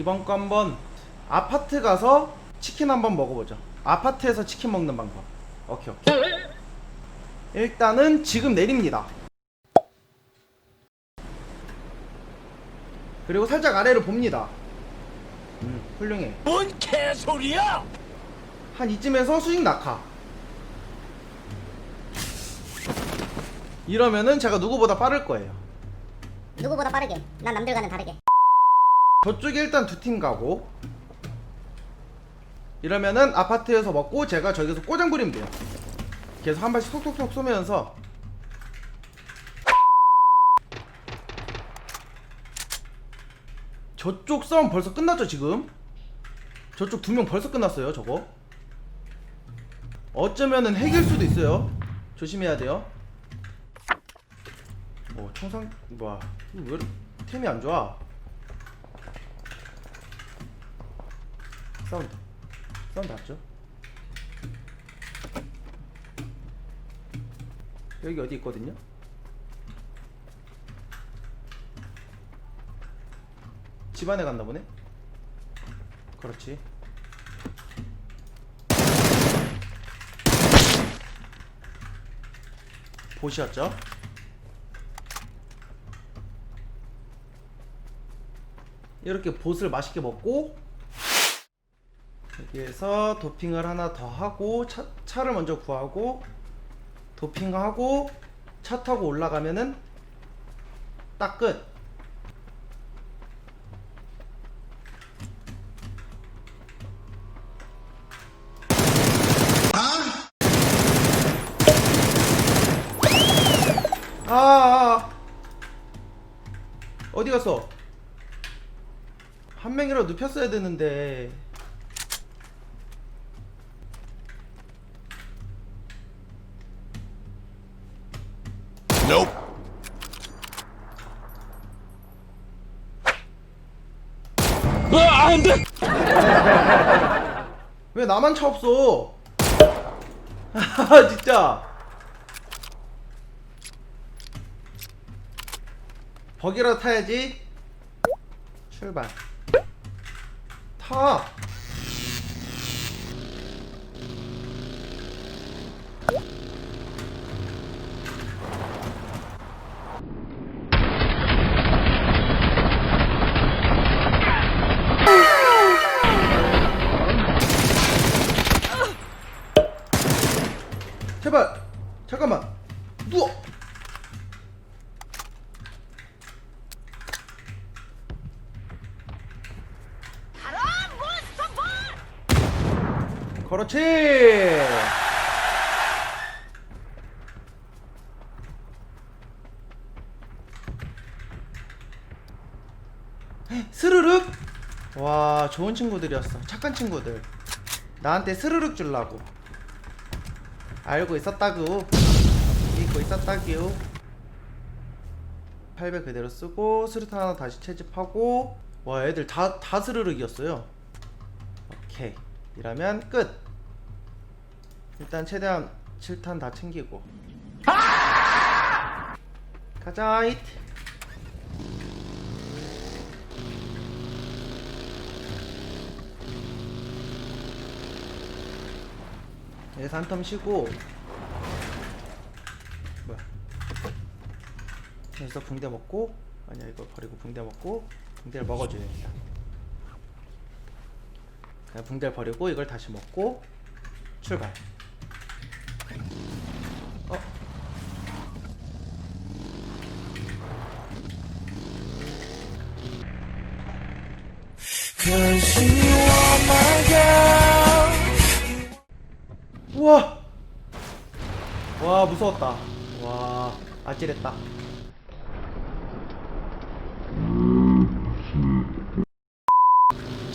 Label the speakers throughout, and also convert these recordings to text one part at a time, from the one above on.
Speaker 1: 이번 거 한번 아파트 가서 치킨 한번 먹어보죠. 아파트에서 치킨 먹는 방법. 오케이 오케이. 일단은 지금 내립니다. 그리고 살짝 아래를 봅니다. 음, 훌륭해.
Speaker 2: 뭔 개소리야!
Speaker 1: 한 이쯤에서 수직 낙하. 이러면은 제가 누구보다 빠를 거예요.
Speaker 3: 누구보다 빠르게 난 남들과는 다르게
Speaker 1: 저쪽에 일단 두 팀 가고. 이러면은 아파트에서 먹고 제가 저기서 꼬장 부리면 돼요. 계속 한 발씩 톡톡톡 쏘면서. 저쪽 싸움 벌써 끝났죠 지금? 저쪽 두 명 벌써 끝났어요 저거. 어쩌면은 핵일 수도 있어요. 조심해야 돼요. 뭐 총상 뭐야 왜 템이 안 좋아 사운드 사운드 났죠? 여기 어디 있거든요? 집 안에 갔나 보네? 그렇지 보시었죠? 이렇게 보스를 맛있게 먹고 여기에서 도핑을 하나 더 하고 차, 차를 먼저 구하고 도핑하고 차 타고 올라가면은 딱 끝. 아, 아, 아. 어디 갔어? 한 명이라도 눕혔어야 되는데.
Speaker 2: Nope. 아, 안 돼!
Speaker 1: 왜 나만 차 없어? 아 진짜. 버기라도 타야지. 출발. 타 그렇지. 스르륵? 와 좋은 친구들이었어. 착한 친구들. 나한테 스르륵 줄라고. 알고 있었다구. 믿고 있었다구 800 그대로 쓰고 수류탄 하나 다시 채집하고. 와 애들 다, 다 스르륵이었어요. 오케이 이러면 끝. 일단 최대한 7탄 다 챙기고. 가자 잇 여기서 한텀 쉬고. 뭐야? 여기서 붕대 먹고? 아니야 이거 버리고 붕대 먹고? 붕대를 먹어줘야 그냥 붕대를 버리고 이걸 다시 먹고 출발. 어? 우와! 와 무서웠다. 와 아찔했다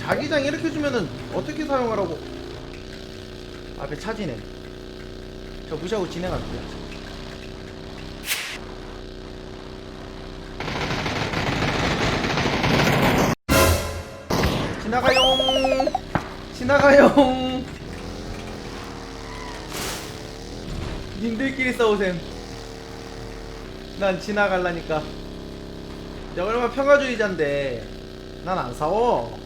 Speaker 1: 자기장 이렇게 주면은 어떻게 사용하라고? 앞에 차지네. 저 무시하고 진행할게요 지나가용 지나가용 님들끼리 싸우셈. 난 지나갈라니까. 내가 얼마나 평화주의자인데. 난 안 싸워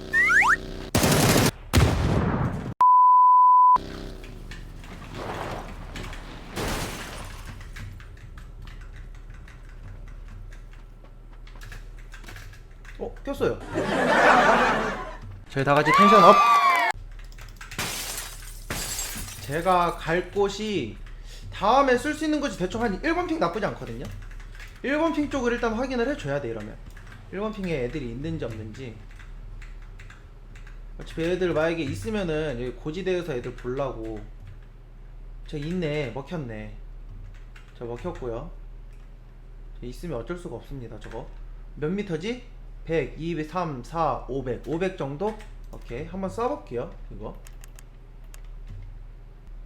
Speaker 1: 꼈어요. 저희 다 같이 텐션 업. 제가 갈 곳이 다음에 쓸 수 있는 곳이 대충 한 1번 핑 나쁘지 않거든요. 1번 핑 쪽을 일단 확인을 해줘야 돼 이러면 1번 핑에 애들이 있는지 없는지 어차피 애들 만약에 있으면은 여기 고지대에서 애들 보려고 저 있네 먹혔네 저 먹혔고요 저 있으면 어쩔 수가 없습니다 저거 몇 미터지? 100, 200, 3, 4, 500 500 정도? 오케이. 한번 써볼게요 이거.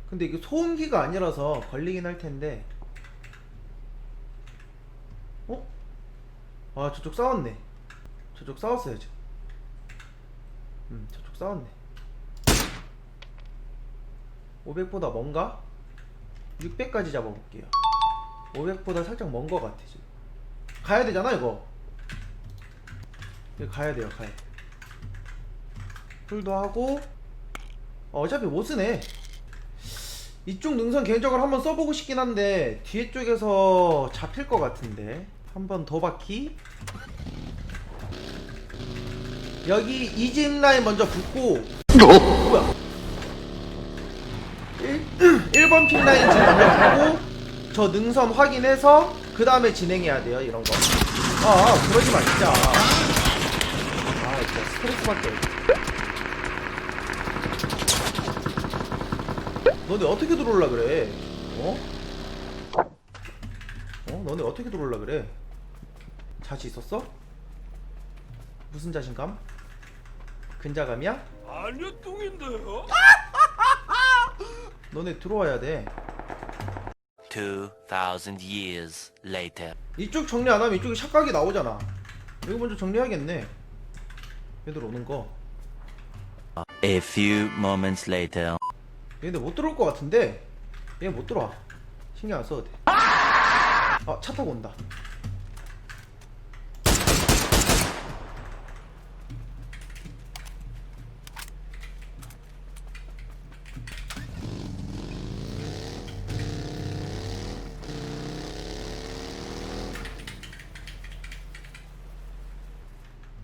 Speaker 1: 근데 이게 소음기가 아니라서 걸리긴 할 텐데. 어? 아 저쪽 싸웠네. 저쪽 싸웠어요 지금 음 저쪽 싸웠네. 500보다 뭔가? 600까지 잡아볼게요. 500보다 살짝 먼 거 같아 지금. 가야 되잖아 이거 가야 돼요 가야 돼. 풀도 하고 어, 어차피 못 쓰네. 이쪽 능선 개인적으로 한번 써보고 싶긴 한데 뒤에 쪽에서 잡힐 것 같은데. 한 번 더 바퀴 여기 이집 라인 먼저 붙고. 뭐야? 1, 번핀 라인 지금 먼저 붙고 저 능선 확인해서 그 다음에 진행해야 돼요 이런 거. 아, 그러지 마 진짜. 아 받게 너네 어떻게 들어올라 그래 어? 어? 너네 어떻게 들어올라 그래 자신 있었어? 무슨 자신감? 근자감이야?
Speaker 2: 아니요 뚱인데요.
Speaker 1: 너네 들어와야 돼
Speaker 4: 2,000 years later.
Speaker 1: 이쪽 정리 안 하면 이쪽에 샷각이 나오잖아 이거 먼저 정리해야겠네 얘들 오는 거.
Speaker 4: A few moments later.
Speaker 1: 얘네 못 들어올 것 같은데 얘 못 들어와. 신경 안 써도 돼아차 타고 온다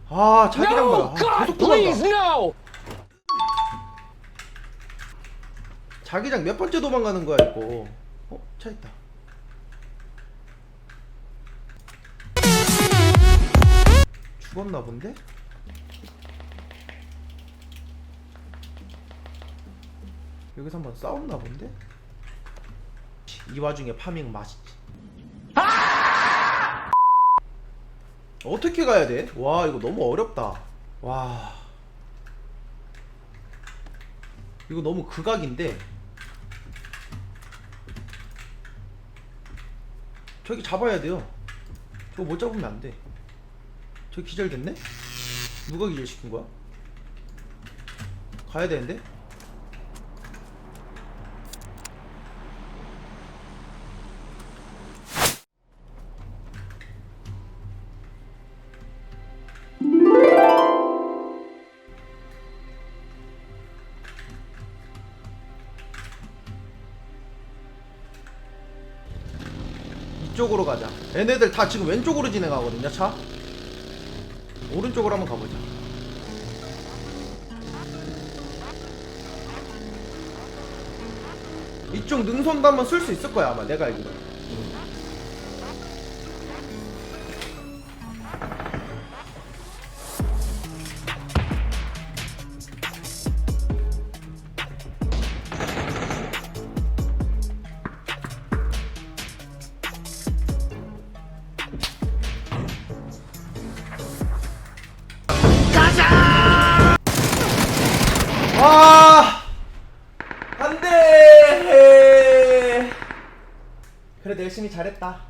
Speaker 1: 아 자기장 뭐야 아, 계속 도망가
Speaker 2: no.
Speaker 1: 자기장 몇 번째 도망가는 거야 이거 어? 차 있다 죽었나 본데? 여기서 한번 싸웠나 본데? 이 와중에 파밍 맛있지 어떻게 가야 돼? 와 이거 너무 어렵다 와 이거 너무 극악인데 저기 잡아야 돼요 저거 못 잡으면 안돼 저기 기절됐네? 누가 기절시킨 거야? 가야 되는데? 이쪽으로 가자. 얘네들 다 지금 왼쪽으로 진행하거든요, 차. 오른쪽으로 한번 가보자. 이쪽 능선도 한번 쓸 수 있을 거야, 아마 내가 알기로. 아, 안 돼. 그래도 열심히 잘했다.